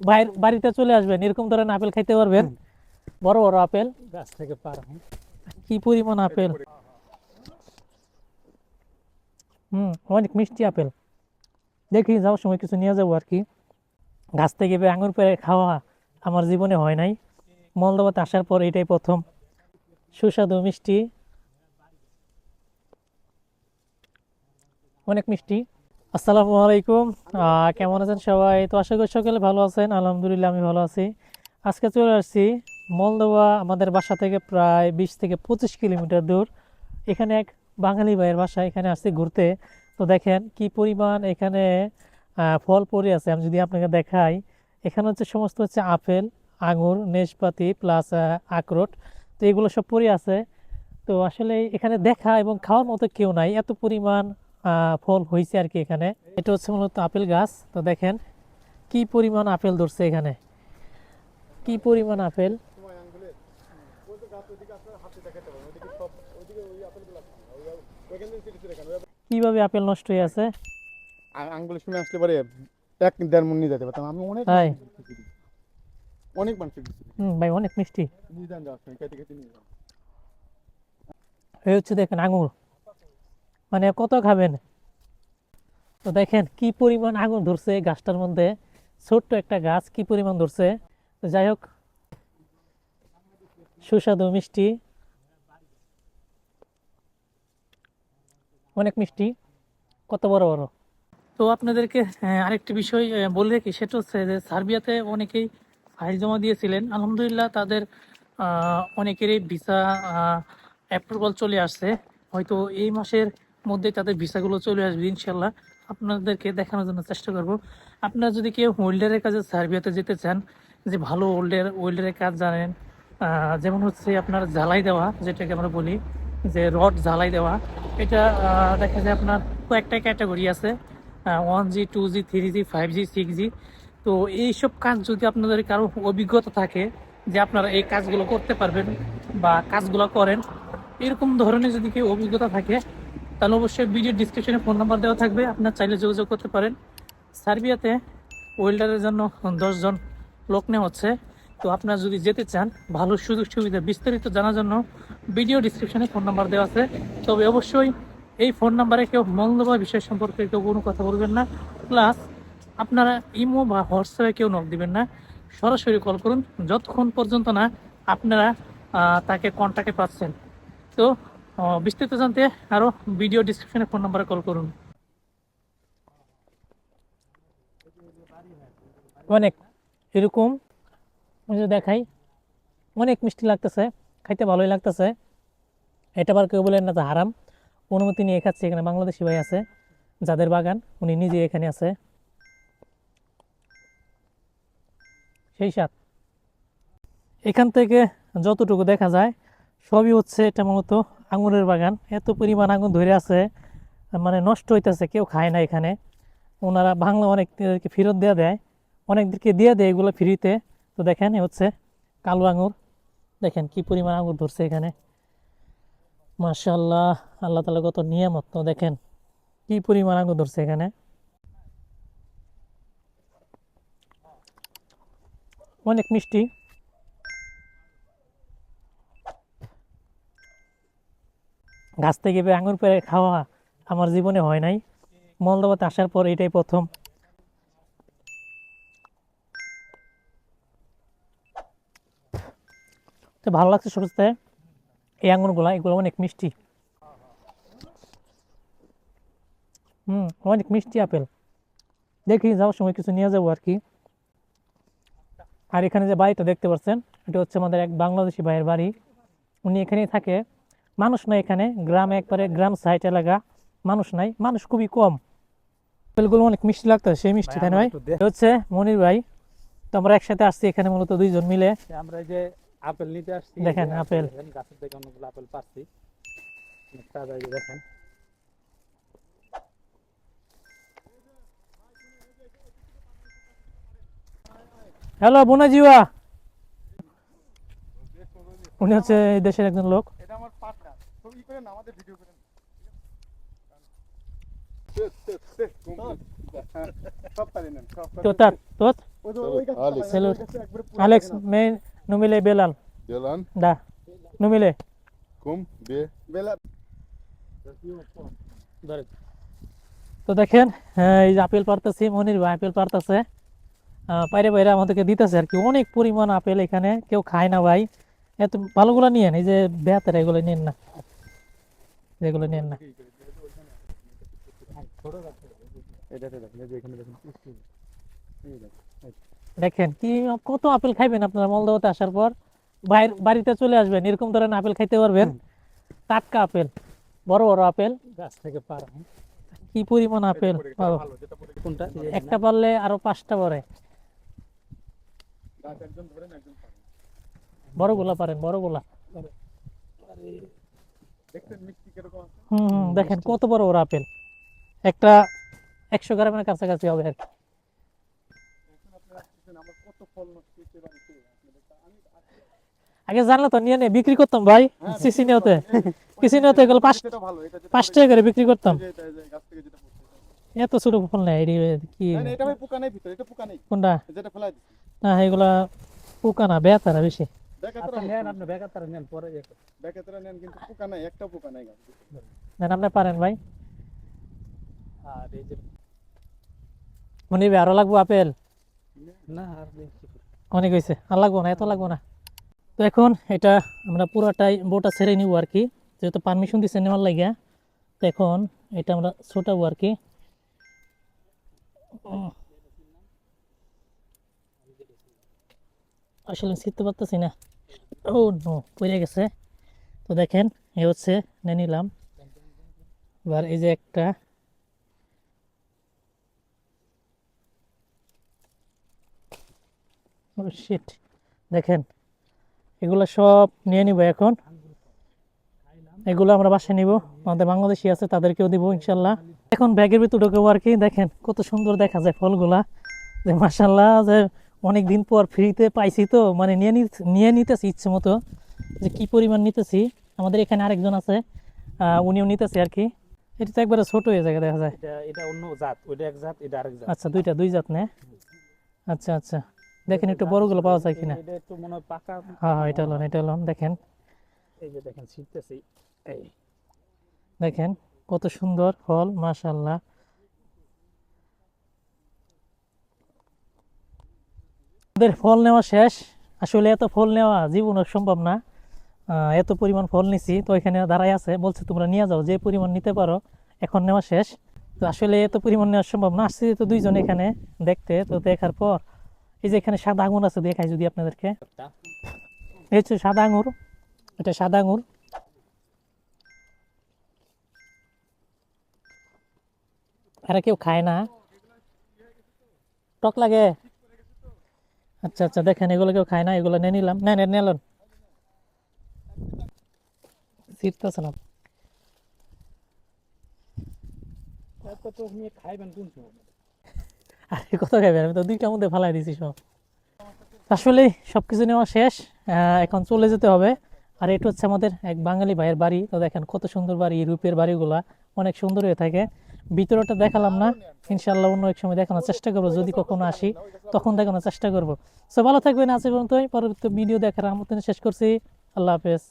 বাইর- বাড়িতে চলে আসবেন এরকম ধরনের আপেল খাইতে পারবেন। বড় বড় আপেল। গাছ থেকে পার কি পরিমাণ আপেল? হুম অনেক মিষ্টি আপেল। দেখি যাওয়ার সময় কিছু নিয়ে যাব আর কি। গাছ থেকে আঙুর পেরে খাওয়া আমার জীবনে হয় নাই। মলদবাতে আসার পর এটাই প্রথম। সুস্বাদু মিষ্টি। অনেক মিষ্টি। আসসালামু আলাইকুম। কেমন আছেন সবাই? তো আশা করি সকালে ভালো আছেন। আলহামদুলিল্লাহ, আমি ভালো আছি। আজকে চলে আসছি মলদোয়া, আমাদের বাসা থেকে প্রায় বিশ থেকে পঁচিশ কিলোমিটার দূর। এখানে এক বাঙালি ভাইয়ের বাসা, এখানে আসছি ঘুরতে। তো দেখেন কি পরিমাণ এখানে ফল পড়ে আছে। আমি যদি আপনাকে দেখাই, এখানে হচ্ছে সমস্ত হচ্ছে আপেল, আঙুর নেশপাতি প্লাস আখরোট। তো এগুলো সব পড়ে আছে। তো আসলে এখানে দেখা এবং খাওয়ার মতো কেউ নাই। এত পরিমাণ ফল হয়েছে আর কি এখানে। এটা হচ্ছে মূলত আপেল গাছ। তো দেখেন কি পরিমাণ আপেল ধরছে এখানে? কি পরিমাণ আপেল? কীভাবে আপেল নষ্ট হয়ে আছে? আঙ্গুলের সময় আসলে পরে এক দেড় মন নিয়ে যেতে পারতাম। আমি অনেক? অনেক হুম ভাই অনেক মিষ্টি। এই হচ্ছে দেখেন আঙুর। মানে কত খাবেন? তো দেখেন কি পরিমাণ আগুন ধরছে গাছটার মধ্যে। ছোট্ট একটা গাছ কি পরিমাণ ধরছে? তো যাই হোক, সুস্বাদু মিষ্টি। অনেক মিষ্টি, কত বড় বড়। তো আপনাদেরকে আরেকটি বিষয় বলে রাখি, সেটা হচ্ছে যে সার্বিয়াতে অনেকেই ফাইল জমা দিয়েছিলেন। আলহামদুলিল্লাহ তাদের অনেকেরই ভিসা অ্যাপ্রুভাল চলে আসছে। হয়তো এই মাসের মধ্যে তাদের ভিসাগুলো চলে আসবে ইনশাল্লাহ আপনাদেরকে দেখানোর জন্য চেষ্টা করব। আপনারা যদি কেউ ওয়েল্ডারের কাজে সার্বিয়াতে যেতে চান, যে ভালো ওয়েল্ডার ওয়েল্ডারের কাজ জানেন যেমন হচ্ছে আপনার ঝালাই দেওয়া, যেটাকে আমরা বলি, যে রড ঝালাই দেওয়া, এটা দেখা যায় আপনার কয়েকটা ক্যাটাগরি আছে one G two G three G five G six G তো এইসব কাজ যদি আপনাদের কারও অভিজ্ঞতা থাকে, যে আপনারা এই কাজগুলো করতে পারবেন বা কাজগুলো করেন, এরকম ধরনের যদি কেউ অভিজ্ঞতা থাকে তাহলে অবশ্যই ভিডিও ডিসক্রিপশনে ফোন নাম্বার দেওয়া থাকবে, আপনার চাইলে যোগাযোগ করতে পারেন। সার্বিয়াতে ওয়েল্ডারের জন্য দশজন লোক নেওয়া হচ্ছে। তো আপনারা যদি যেতে চান, ভালো সুযোগ সুবিধা বিস্তারিত জানার জন্য ভিডিও ডিসক্রিপশনে ফোন নাম্বার দেওয়া আছে। তবে অবশ্যই এই ফোন নাম্বারে কেউ মঙ্গলবার বিষয় সম্পর্কে কেউ কোনো কথা বলবেন না। প্লাস আপনারা ইমো বা হোয়াটসঅ্যাপে কেউ নক দিবেন না। সরাসরি কল করুন। যতক্ষণ পর্যন্ত না আপনারা তাকে কন্ট্যাক্টে পাচ্ছেন। তো বিস্তারিত জানতে আরও ভিডিও ডিসক্রিপশনে ফোন নাম্বারে কল করুন। অনেক, এরকম দেখাই, অনেক মিষ্টি লাগতেছে, খাইতে ভালোই লাগতেছে। এটা আবার কেউ বলেন না যে হারাম। অনুমতি নিয়ে খাচ্ছে এখানে বাংলাদেশি ভাই আছে, যাদের বাগান, উনি নিজে এখানে আছে। সেই সাথ এখান থেকে যতটুকু দেখা যায়, সবই হচ্ছে এটা মূলত আঙুরের বাগান। এত পরিমাণ আঙুর ধরে আছে মানে নষ্ট হইতেছে, কেউ খায় না এখানে। ওনারা বাংলা অনেককে ফেরত দেওয়া দেয়, অনেকদেরকে দিয়ে দেয় এগুলো ফ্রিতে। তো দেখেন হচ্ছে কালো আঙুর। দেখেন কি পরিমাণ আঙুর ধরছে এখানে। মাশাল্লাহ আল্লাহ তালা কত নিয়ামত। তো দেখেন কি পরিমাণ আঙুর ধরছে এখানে। অনেক মিষ্টি। গাছ থেকে আঙুর পেরে খাওয়া আমার জীবনে হয় নাই। মলদবাতে আসার পর এটাই প্রথম। তো ভালো লাগছে সবুজতে এই আঙুরগুলা, এগুলো অনেক মিষ্টি। হুম, অনেক মিষ্টি আপেল। দেখি, যাওয়ার সময় কিছু নিয়ে যাব আর কি আর এখানে যে বাড়িটা দেখতে পাচ্ছেন, এটা হচ্ছে আমাদের এক বাংলাদেশি ভাইয়ের বাড়ি। উনি এখানেই থাকে। মানুষ নাই এখানে গ্রামে একবারে গ্রাম সাইড এলাকা মানুষ নাই মানুষ খুবই কম। আপেলগুলো অনেক মিষ্টি লাগতো সেই মিষ্টি তাই নয়। হচ্ছে মনির ভাই। তো আমরা একসাথে আসছি এখানে মূলত দুইজন মিলে। আমরা যে আপেল নিতে আসছি দেখেন, আপেল। গাছের থেকে অনেকগুলো আপেল পাচ্ছি। দেখেন। হ্যালো বোনাজিওয়া উনি হচ্ছে এই দেশের একজন লোক এটা আমার পার্টনার ছবি করেন আমাদের ভিডিও করেন। তো দেখেন হ্যাঁ, এই যে আপেল পারতেছি মনির ভাই আপেল পারতেছে। বাইরে বাইরে আমাদেরকে দিতেছে আর কি। অনেক পরিমাণ আপেল এখানে কেউ খায় না ভাই। এত ভালোগুলো নিয়েন এই যে বেহাতের এগুলো নিন না। যেগুলো নিন না। দেখেন কি কত আপেল খাইবেন আপনারা মলদোতে আসার পর? বাইর বাড়িতে চলে আসবেন এরকম ধরনের আপেল খাইতে পারবেন। টাটকা আপেল বড় বড় আপেল। গাছ থেকে পার কি পরিমাণ আপেল? কোনটা? একটা পারলে আরও পাঁচটা পরে। ধরেন। বড়গুলা পারেন বড়গুলা দেখছেন মিষ্টি কীরকম আছে হুম দেখেন কত বড় বড় আপেল। একটা একশো গ্রামের কাছাকাছি হবে আর আগে জানলে তো নিয়ে নিয়ে বিক্রি করতাম ভাই সিসি নিয়তে সিসি নিয়তে এগুলো পাঁচ টাকা করে বিক্রি করতাম। এত ছোট ফল নেই এটি কি কোনটা? না এগুলা পোকা না বেতারা বেশি। নেন আপনি বেকার নেন পরে দেখো নেন কিন্তু পোকা নাই একটা পোকা নাই গাছ আপনি পারেন ভাই। আর এই যে মনে আরও লাগবো আপেল? না আর অনেক হয়েছে আর লাগবো না এত লাগবো না। তো এখন এটা আমরা পুরাটাই বোটা ছেড়ে নিব আর কি যেহেতু পারমিশন দিচ্ছে নেওয়ার লাগিয়া। তো এখন এটা আমরা ছোটাবো আর কি। আসলে শিখতে পারতেছি না। ও, নো, পড়ে গেছে। তো দেখেন, এ হচ্ছে নিয়ে নিলাম। এবার এই যে একটা দেখেন, এগুলো সব নিয়ে নিব এখন। এগুলো আমরা বাসায় নিব, আমাদের বাংলাদেশি আছে, তাদেরকেও দিব, ইনশাল্লাহ। এখন ব্যাগের ভিতর ঢুকবো আর কি, দেখেন, কত সুন্দর দেখা যায় ফলগুলা। যে মাসাল্লাহ যে অনেক দিন পর ফ্রিতে পাইছি তো মানে নিয়ে নিয়ে নিতেছি ইচ্ছে মতো যে কি পরিমাণ নিতেছি। আমাদের এখানে আরেকজন আছে উনিও নিতেছে আর কি। এটা তো একবারে ছোট হয়ে যায় দেখা যায়। এটা অন্য জাত ওইটা এক জাত এটা আরেক জাত। আচ্ছা দুইটা দুই জাত নে? আচ্ছা আচ্ছা। দেখেন একটু বড়গুলো পাওয়া যায় কিনা? এটা একটু মনে হয় পাকা। হ্যাঁ হ্যাঁ এটা হলো এটা হলো দেখেন। এই যে দেখেন ছিটতেছি। এই। দেখেন কত সুন্দর ফল মাশাল্লাহ আমাদের ফল নেওয়া শেষ। আসলে এত ফল নেওয়া জীবনের সম্ভব না। এত পরিমাণ ফল নিছি, তো এখানে দাঁড়াই আছে, বলছে তোমরা নিয়ে যাও, যে পরিমাণ নিতে পারো, এখন নেওয়া শেষ। তো আসলে এত পরিমাণ নেওয়া সম্ভব না, আসছি তো দুইজন এখানে দেখতে, তো দেখার পর, এই যে এখানে সাদা আঙুর আছে, দেখাই যদি আপনাদেরকে। এই হচ্ছে সাদা আঙুর, এটা সাদা আঙুর। এরা কেউ খায় না। টক লাগে। আচ্ছা আচ্ছা দেখেন, এগুলো কেউ খায় না, এগুলো নিয়ে নিলাম। না নিলাম না। তো দুইটার মধ্যে ফালাই দিছি সব। আসলে নেওয়া শেষ। এখন চলে যেতে হবে। আর এটা হচ্ছে আমাদের এক বাঙালি ভাইয়ের বাড়ি। তো দেখেন কত সুন্দর বাড়ি, রূপের বাড়িগুলা। অনেক সুন্দর হয়ে থাকে। ভিতরটা দেখালাম না। ইনশাল্লাহ অন্য এক সময় দেখানোর চেষ্টা করব। যদি কখনো আসি, তখন দেখানোর চেষ্টা করব। সো ভালো থাকবেন আজ পরবর্তী ভিডিও দেখার আমন্ত্রণ শেষ করছি। আল্লাহ হাফেজ।